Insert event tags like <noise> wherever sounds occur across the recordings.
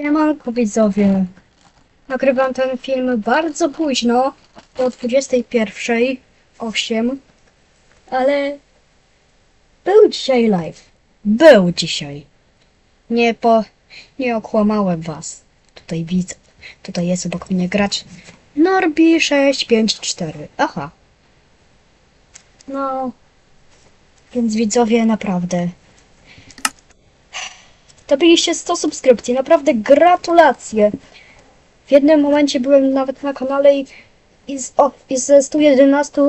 Siemanko widzowie. Nagrywam ten film bardzo późno, o 21.08, ale był dzisiaj live. Był dzisiaj. Nie po... nie okłamałem was. Tutaj widzę. Tutaj jest obok mnie gracz Norbi 654. Aha. No... Więc widzowie, naprawdę, Dobiliście 100 subskrypcji, naprawdę gratulacje. W jednym momencie byłem nawet na kanale i, i, z, o, i ze 111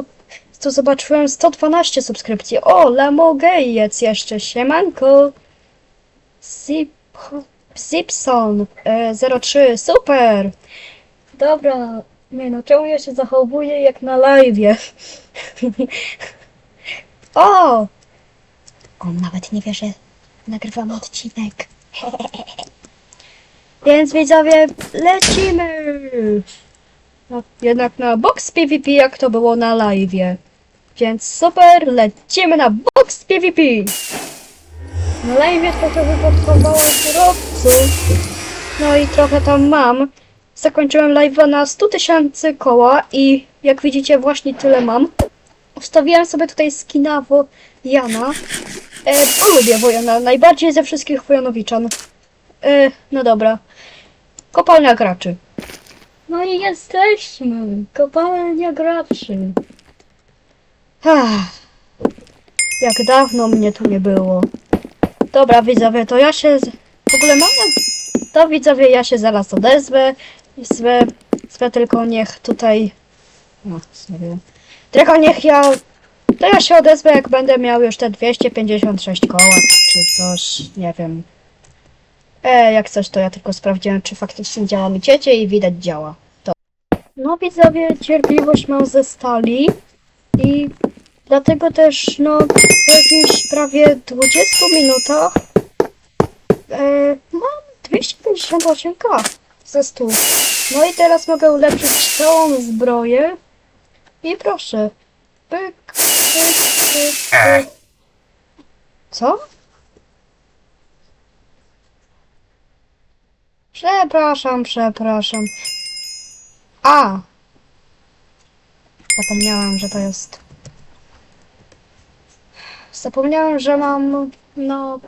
to zobaczyłem 112 subskrypcji. O, Lamogejec jeszcze, siemanko. Zip, Zipson e, 03, super. Dobra, nie no, czemu ja się zachowuję jak na live'ie? <laughs> o! On nawet nie wie, że nagrywam odcinek. Więc widzowie, lecimy! No, jednak na box PvP, jak to było na live'ie. Więc super, lecimy na box PvP! Na live'ie trochę wypadkowało surowców. No i trochę tam mam. Zakończyłem live'a na 100 tysięcy koła i jak widzicie właśnie tyle mam. Ustawiłem sobie tutaj skina Wojana. E, lubię Wojana, najbardziej ze wszystkich Wojanowiczan. E, no dobra. Kopalnia graczy. No i jesteśmy. Kopalnia graczy. Ach, jak dawno mnie tu nie było. Dobra, widzowie, to ja się... z- W ogóle mam... To widzowie, ja się zaraz odezwę. Zwę, zwę tylko niech tutaj... No, sobie... Tylko niech ja... To ja się odezwę, jak będę miał już te 256 koła, czy coś, nie wiem. E, jak coś, to ja tylko sprawdziłem, czy faktycznie działa mi ciecie i widać działa. To. No widzowie, cierpliwość mam ze stali i dlatego też, no, po jakichś prawie 20 minutach e, mam 258k ze 100. No i teraz mogę ulepszyć całą zbroję i proszę, pyk. Co? Przepraszam, przepraszam. A! Zapomniałam, że to jest. Zapomniałam, że mam. No.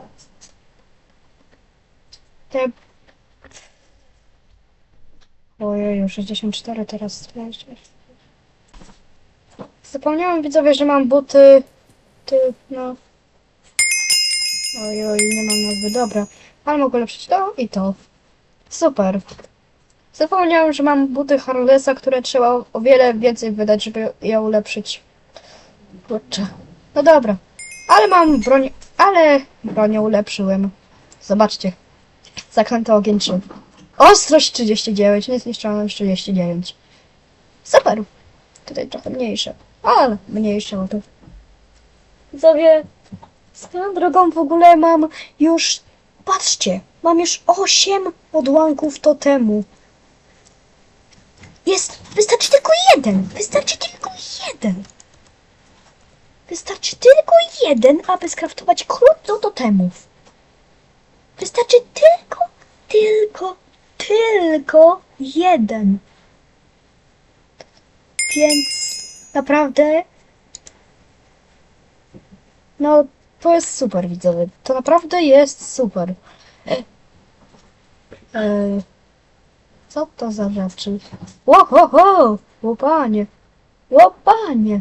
Te. Ojeju, 64 teraz. Zapomniałam widzowie, że mam buty. Ty, no. Oj, oj, nie mam nazwy, dobra. Ale mogę lepszyć to i to. Super. Zapomniałem, że mam buty Harlesa, które trzeba o wiele więcej wydać, żeby je ulepszyć. Kurczę. No dobra. Ale mam broń, ale bronię ulepszyłem. Zobaczcie. Zaklęty ogień 3. Ostrość 39, niezniszczalność 39. Super. Tutaj trochę mniejsze. Ale mniejsze o to. Widzowie, swoją drogą w ogóle mam już, patrzcie, mam już 8 odłamków totemu. Jest, wystarczy tylko jeden, wystarczy tylko jeden. Wystarczy tylko jeden, aby skraftować do totemów. Wystarczy tylko, tylko, tylko jeden. Więc naprawdę no, to jest super, widzowie. To naprawdę jest super. E, co to za rzeczy? Ło, ho, ho! Łopanie! Łopanie!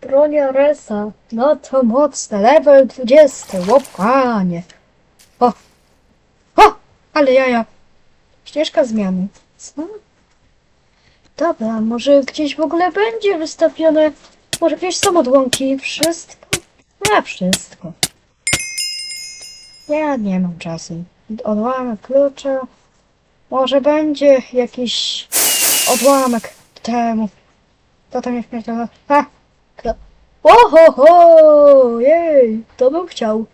Bronia Resa. No to mocne. Level 20. Łopanie. O! O! Ale jaja. Ścieżka zmiany. Co? Dobra, może gdzieś w ogóle będzie wystawione może jakieś są odłamki? Wszystko? Nie wszystko. Ja nie mam czasu. Odłamek klucza. Może będzie jakiś odłamek temu. To tam jak to. Ha! Kto? Oho, ho! Jej! To bym chciał.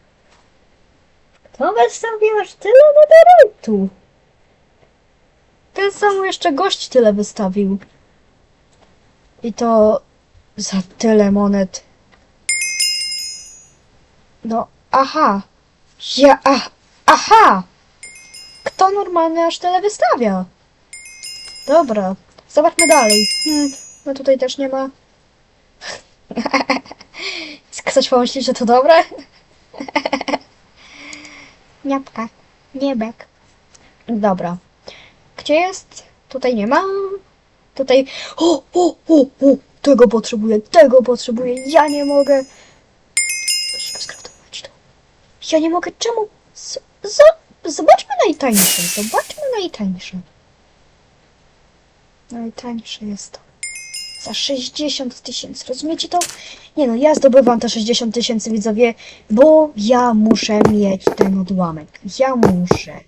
Kto wystawił aż tyle netherite'u? Ten sam jeszcze gość tyle wystawił. I to za tyle monet. No, aha. Ja, a, aha! kto normalny aż tyle wystawia? Dobra, zobaczmy dalej. Hmm, no tutaj też nie ma. <laughs> Ktoś pomyśli, że to dobre? <laughs> Niapka, niebek. Dobra. Gdzie jest? Tutaj nie ma. Tutaj. O, o, o, o! Tego potrzebuję, tego potrzebuję. Ja nie mogę. Musimy skraftować to. Ja nie mogę. Czemu? Z, z, zobaczmy najtańsze. Zobaczmy najtańsze. Najtańsze jest to. Za 60 tysięcy. Rozumiecie to? Nie no, ja zdobywam te 60 tysięcy widzowie, bo ja muszę mieć ten odłamek. Ja muszę.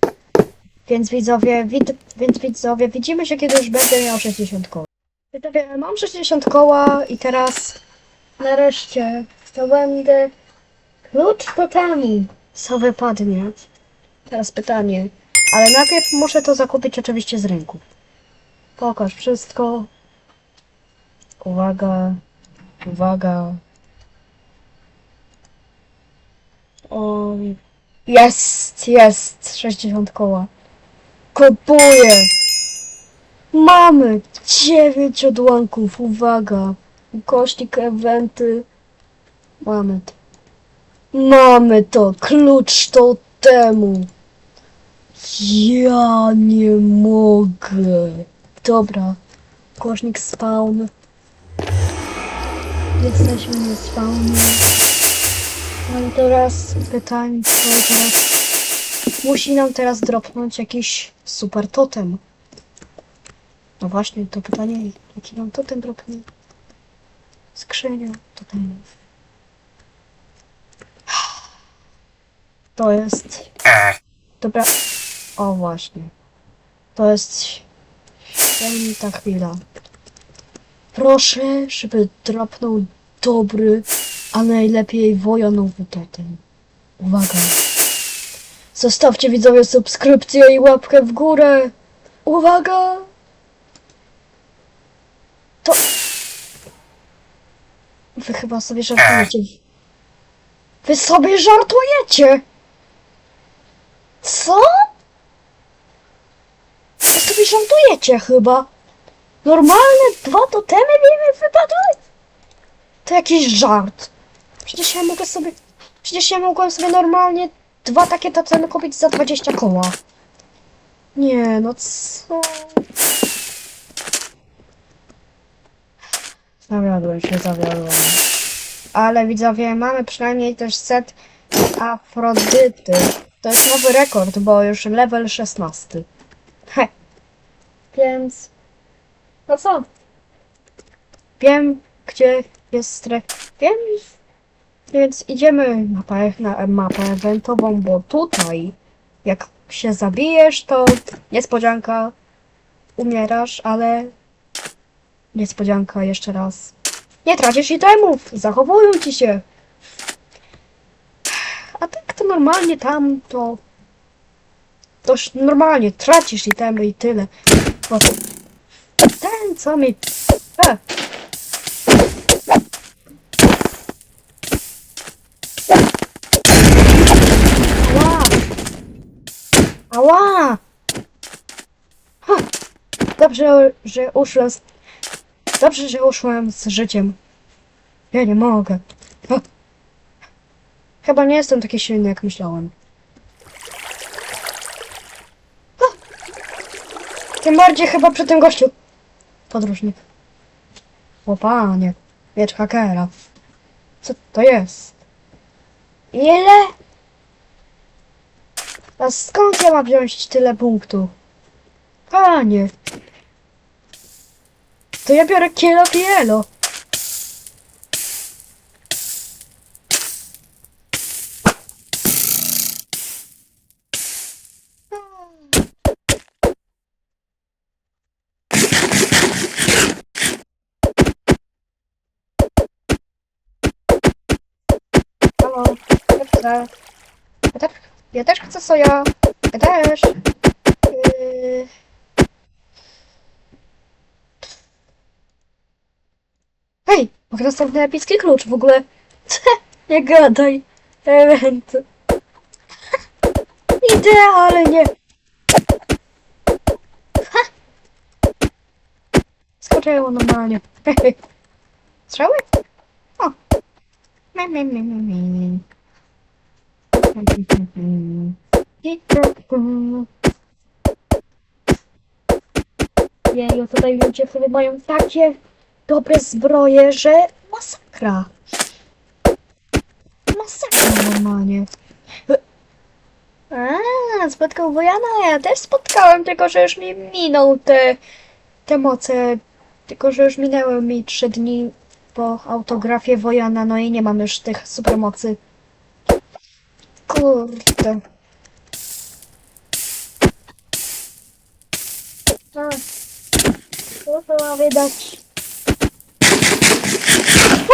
Więc widzowie, wid, więc widzowie, widzimy się kiedy już będę miał 60 koła. Widzowie, mam 60 koła i teraz nareszcie zdobędę klucz totami. Co wypadnie? Teraz pytanie. Ale najpierw muszę to zakupić oczywiście z rynku. Pokaż wszystko. Uwaga. Uwaga. O, jest, jest, 60 koła. Kupuję! Mamy 9 odłamków, uwaga. Kośnik, eventy. Mamy to. Mamy to, klucz to temu. Ja nie mogę. Dobra, kośnik spawn. Jesteśmy na spawnie. Mam teraz pytanie, co teraz... Musi nam teraz dropnąć jakiś super totem. No właśnie, to pytanie, jaki nam totem dropnie? Skrzynia totemów. To jest... Dobra, o właśnie. To jest święta chwila. Proszę, żeby dropnął dobry, a najlepiej wojonowy totem. Uwaga. Zostawcie widzowie subskrypcję i łapkę w górę. Uwaga! To... Wy chyba sobie żartujecie. Wy sobie żartujecie! Co? Wy sobie żartujecie chyba. Normalne dwa totemy mi wypadły? To jakiś żart. Przecież ja mogę sobie... Przecież ja mogłem sobie normalnie dwa takie totemy kupić za 20 koła. Nie, no co? Zawiodłem się, zawiodłem. Ale widzowie, mamy przynajmniej też set Afrodyty. To jest nowy rekord, bo już level 16. He. Więc... No co? Wiem, gdzie jest stref. Wiem, więc idziemy mapę, na mapę eventową, bo tutaj, jak się zabijesz, to niespodzianka, umierasz, ale niespodzianka jeszcze raz. Nie tracisz itemów, zachowują ci się. A tak to normalnie tam, to... To normalnie tracisz itemy i tyle. Bo ten, co mi... E. Ała! Ała! Ha! Dobrze, że uszłem z... Dobrze, że uszłem z życiem. Ja nie mogę. Ha! Chyba nie jestem taki silny, jak myślałem. Ha! Tym bardziej chyba przy tym gościu. Podróżnik. O panie, miecz hakera. Co to jest? Ile? A skąd ja mam wziąć tyle punktów? Panie. To ja biorę kielo kielo. Halo, ja chcę. Ja też chcę soja. Ja też. Yy... Hej, mogę dostępny epicki klucz w ogóle. <laughs> nie gadaj. Element. <laughs> Idealnie. <laughs> Ha. Skoczyło normalnie. Strzały? O. Mim, mim, mim, mim. Jeju, tutaj ludzie sobie mają takie dobre zbroje, że masakra. Masakra normalnie. A, spotkał Wojana, ja też spotkałem, tylko że już mi minął te, te moce, tylko że już minęły mi trzy dni po autografie Wojana, no i nie mam już tych supermocy. Kurde. Co to ma wydać?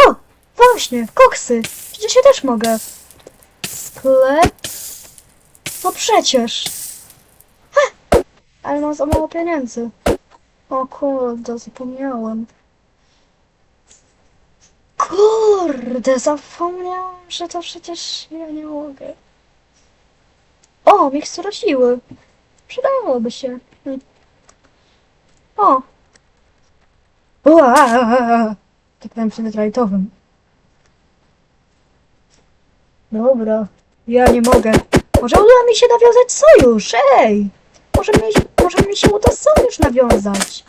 O! Właśnie, koksy! Przecież ja też mogę. Sklep? No przecież. Ha! Ale mam za mało pieniędzy. O kurde, zapomniałem. Kurde, zapomniałam, że to przecież ja nie mogę. O, mikstura siły. Przydałoby się. O. Ua! Tak powiem przed rajtowym. Dobra, ja nie mogę. Może uda mi się nawiązać sojusz, ej! Może mi, może mi się uda sojusz nawiązać.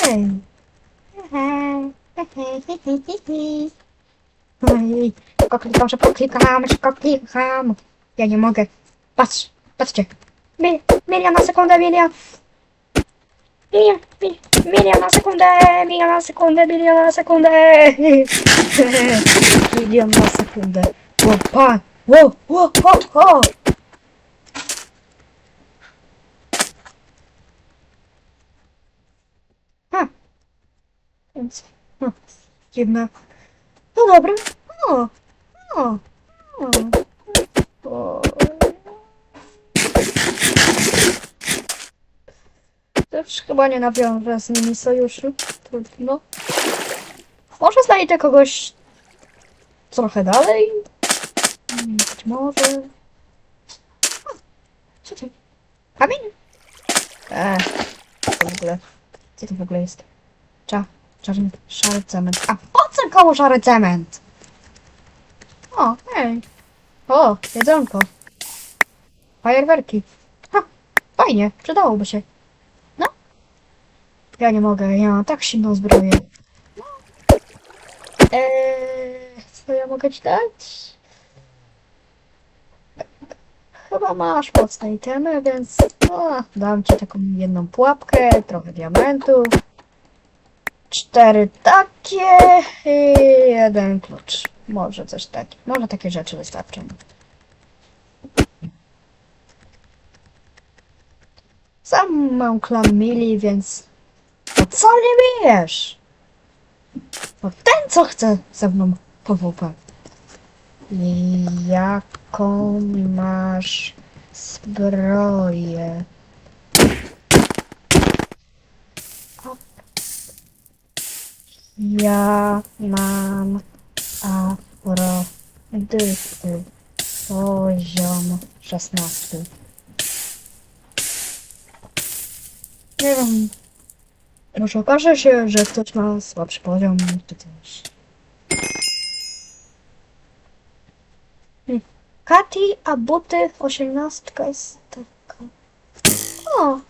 Hej! Ej, Ой, как там же покликамочка, покликам. Я не могу. Пас, пасче. Меня на секунду, меня. Меня, меня на секунду, меня на секунду, меня на секунду. Идем на секунду. Опа, о, о, о, о. Huh. Ha. Więc, no. No dobra. O, o, o, o. Też chyba nie nawiążę z nimi sojuszu. Trudno. Może znajdę kogoś trochę dalej. Być może. O, co to? Kamień? Eee, to w ogóle? Co to w ogóle jest? Cza, czarny, szary cement. A po co koło szary cement? O, hej. O, jedzonko. Fajerwerki. Ha, fajnie, przydałoby się. No. Ja nie mogę, ja mam tak silną zbroję. No. Eee, co ja mogę ci dać? Chyba masz mocne itemy, więc no, dam ci taką jedną pułapkę, trochę diamentów. Cztery takie i jeden klucz. Może coś takiego. Może takie rzeczy wystarczą. Sam mam klan Mili, więc... No co nie ten, co chce ze mną. I Jaką masz zbroję? Ja mam afrodyty. Poziom 16. Nie wiem. Może okaże się, że ktoś ma słabszy poziom, czy coś. Kati, a buty 18 jest taka. O!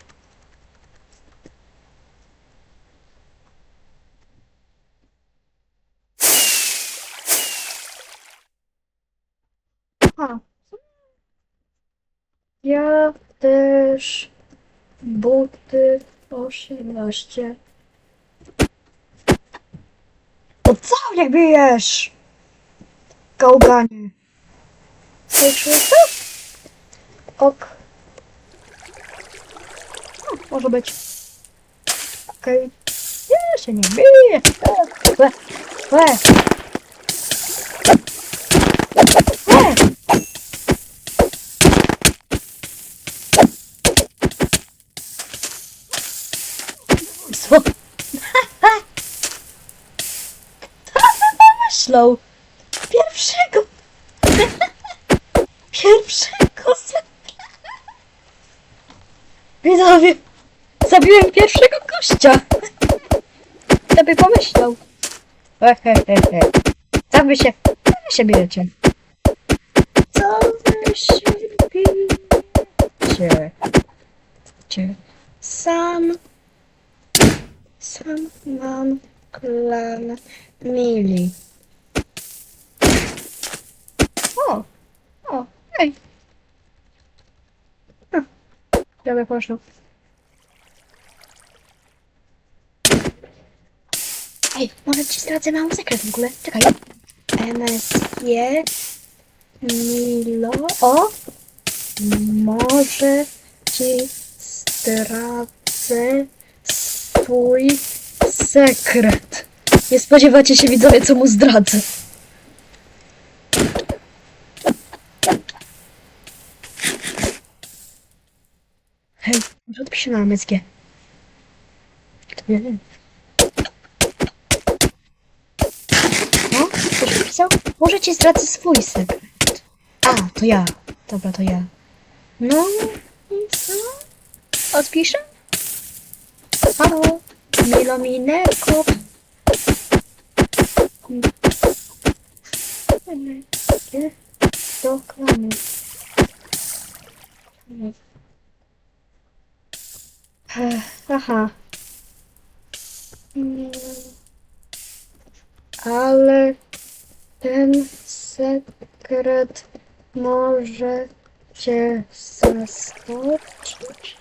A. Ja też buty 18. O co mnie bijesz? Gałganie. Słyszysz to? Ok. No, może być. Okej. Nie, się nie bije. Łe, łe. Łe. Pomyślał? Pierwszego <laughs> Pierwszego. Widzowie, zabiłem pierwszego gościa. kto by pomyślał? Ehehehe. Co wy się... Co wy się bijecie? Co wy się bijecie? Cie. Sam... Sam mam klan Mili. O! O! Ej! A, Dobra, poszło. Ej, może ci zdradzę mały sekret w ogóle. Czekaj. MSG Milo. O! Może ci zdradzę swój sekret. Nie spodziewacie się widzowie, co mu zdradzę. Hej, może odpiszę na MSG. Kto wie? No, ktoś? Może ci zdradzę swój sekret. A, to ja. Dobra, to ja. No, i co? Odpiszę? Halo, Milomineko. Do klanu. Ech, Aha. Mm. Ale ten sekret może cię zaskoczyć.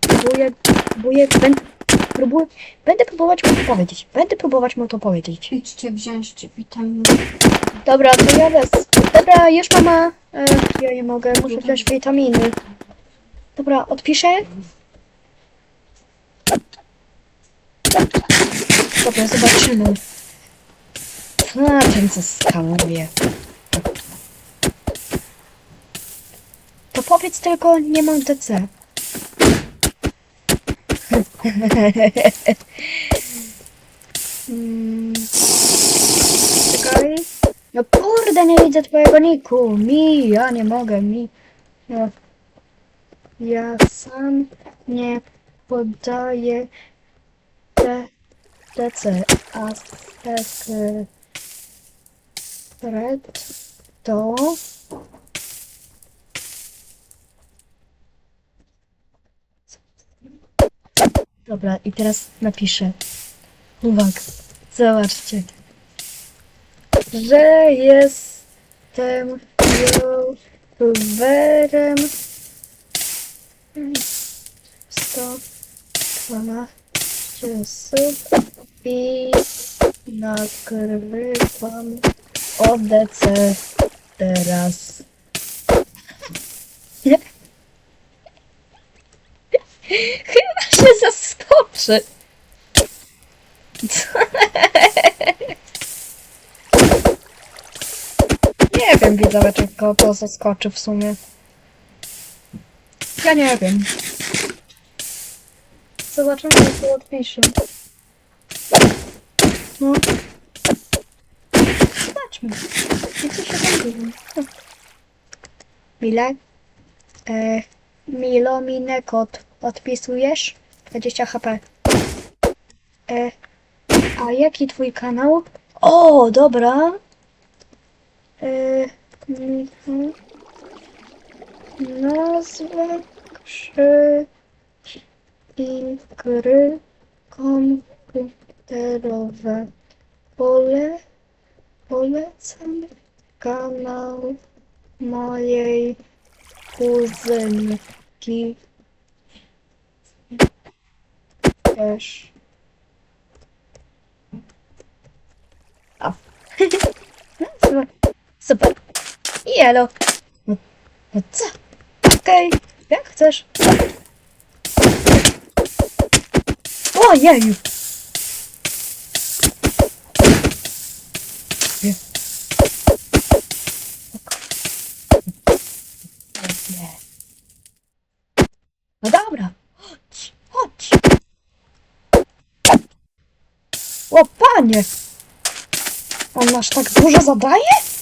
Próbuję, próbuję, będę, próbuję, będę próbować mu to powiedzieć. Będę próbować mu to powiedzieć. Idźcie wziąć witaminy. Dobra, to ja wez. Dobra, już mama. E, ja nie mogę, muszę wziąć witaminy. Dobra, odpiszę. Dobra, zobaczymy. A, ten co skanuje. To powiedz tylko, nie mam DC. Czekaj. No kurde, nie widzę twojego niku. Mi, ja nie mogę, mi. No. Ja sam nie podaję te DC, a sekret to Dobra, i teraz napiszę. Uwaga, zobaczcie że jestem youtuberem 112 sub i nagrywam ODC teraz. Chyba się zaskoczy. Nie wiem, widzowie, czy go to zaskoczy w sumie. Ja nie wiem. Zobaczymy, jak to odpiszę. No. Zobaczmy. I co się dzieje. Hm. Mile? E, Milo, minę kod. Odpisujesz? 20 HP. E, a jaki twój kanał? O, dobra. Yy, mhm. Nazwa gry i gry komputerowe. Pole, polecam kanał mojej kuzynki. Też. O. Nazwa <laughs> Super. I elo. No, no co? Okej, jak chcesz. Nie. Nie. No dobra. Chodź, chodź. O panie. On masz tak dużo zadaje?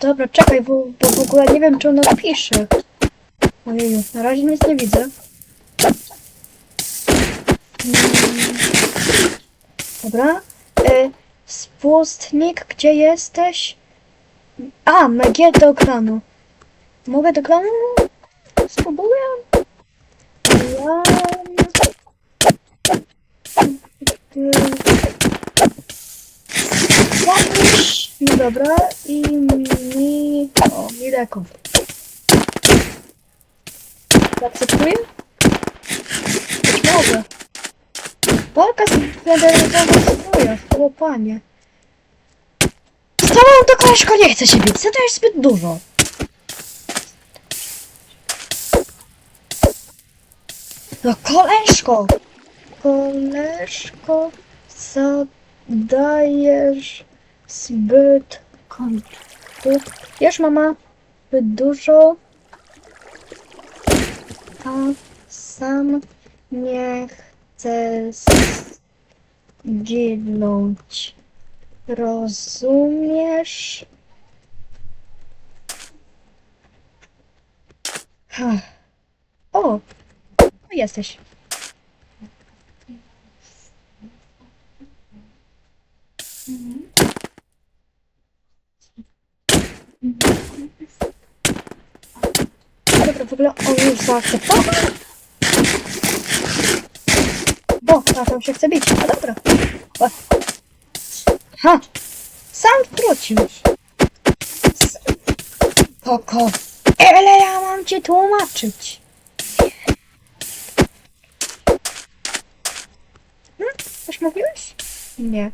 Dobra, czekaj, bo, bo w ogóle nie wiem, czy on odpisze. Ojeju, na razie nic nie widzę. Dobra. Y, spustnik, gdzie jesteś? A, MG do granu. Mogę do granu? Spróbuję. Ja... No dobra. I mi... O, Mileko. Zaakceptuję? Być może. Walka z federalną o panie. Z tobą to koleżko nie chce się bić, zadajesz zbyt dużo. No koleżko! Koleżko, zadajesz zbyt du- Wiesz mama, zbyt dużo. A sam nie chcę zginąć. Rozumiesz? Ach. O! Jesteś. Dobra, w ogóle on już zaakceptował? O, a tam się chce bić. A dobra. O. Ha! Sam wrócił. Koko. Ile ja mam ci tłumaczyć? Hmm? Coś mówiłeś? Nie.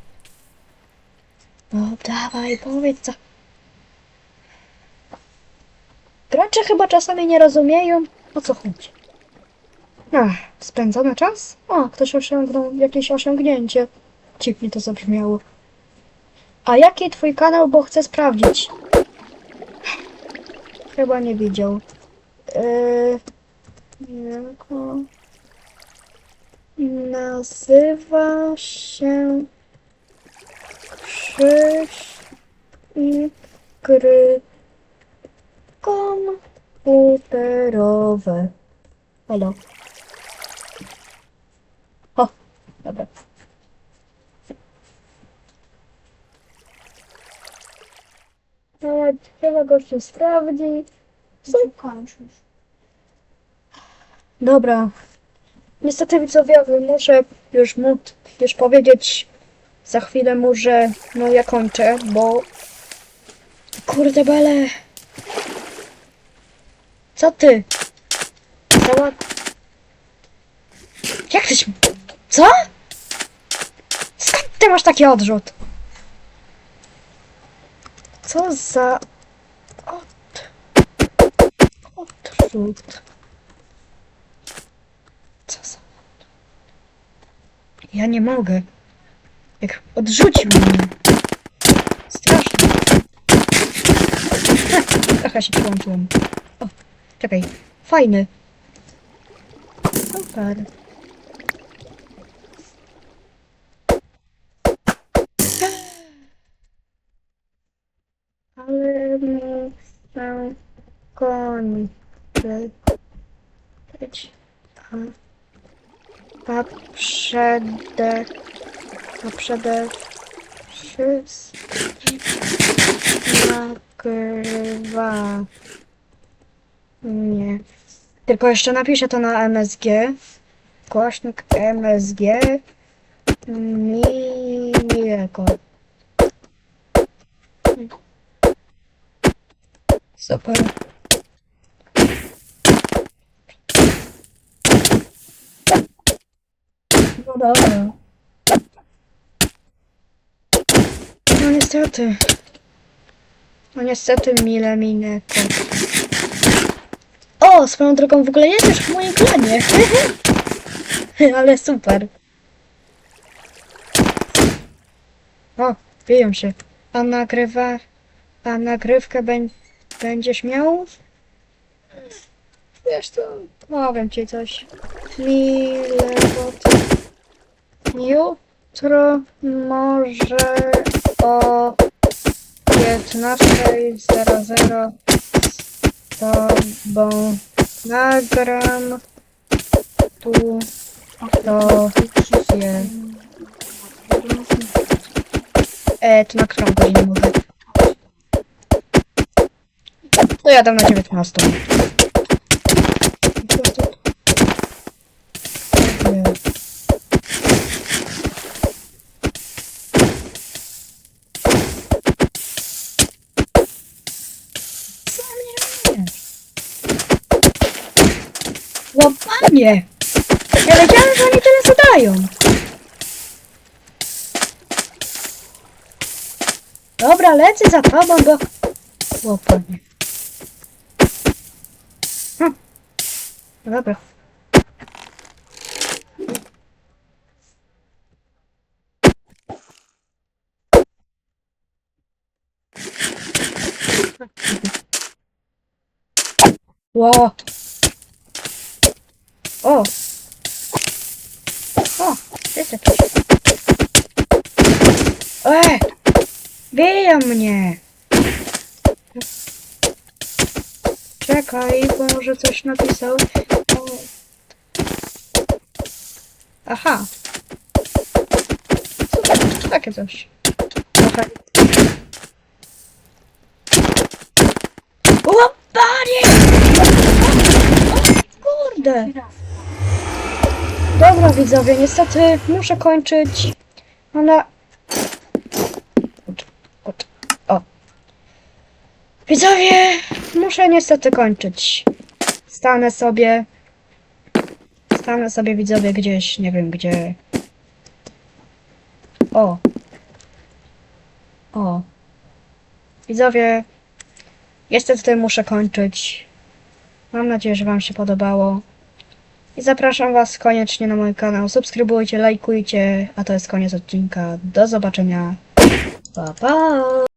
No dawaj, powiedz co. Gracze chyba czasami nie rozumieją, o co chodzi. Ach, spędzony czas? O, ktoś osiągnął jakieś osiągnięcie. Dziwnie to zabrzmiało. A jaki twój kanał, bo chcę sprawdzić? Chyba nie widział. Yy, jak on- Nazywa się Krzyś i gry komputerowe. Halo. O, dobra. Ale chyba gościu sprawdzi. Co? Kończ już. Dobra. Niestety widzowie, muszę już mu już powiedzieć za chwilę mu, że no ja kończę, bo kurde bele. Co ty? Cała... Jak tyś... Co? Skąd ty masz taki odrzut? Co za... Od... Odrzut. Co za... Ja nie mogę. Jak odrzucił mnie. Strasznie. <laughs> Trochę się przyłączyłem. O, czekaj. Fajny. Super. Ale muszę kończyć. A, przede... A przede wszystkim nagrywa nie. Tylko jeszcze napiszę to na MSG. Głośnik MSG. Miłego. Super. No dobra. No niestety. No niestety mile mineko. Swoją drogą w ogóle jest już w moim klanie. <laughs> Ale super. O, biją się. A nagrywa... A nagrywkę bę- będziesz miał? Wiesz co, powiem ci coś. Mile Jutro może o 15.00 z tobą Nagram tu to je. E, to na którą godzinę mówię? To ja dam na 19. Łapanie! Ja wiedziałem, że oni tyle zadają. Dobra, lecę za tobą, bo... Łapanie. Hm. Dobra. Ło. O. O, jest jakiś. E! Biją mnie! Czekaj, bo może coś napisał. O. Aha. To? Takie coś. Okej. O, panie! O, kurde! Dobra widzowie, niestety muszę kończyć. Ale... O. Widzowie, muszę niestety kończyć. Stanę sobie... Stanę sobie widzowie gdzieś, nie wiem gdzie. O. O. Widzowie, niestety muszę kończyć. Mam nadzieję, że Wam się podobało. I zapraszam Was koniecznie na mój kanał. Subskrybujcie, lajkujcie, a to jest koniec odcinka. Do zobaczenia. Pa, pa!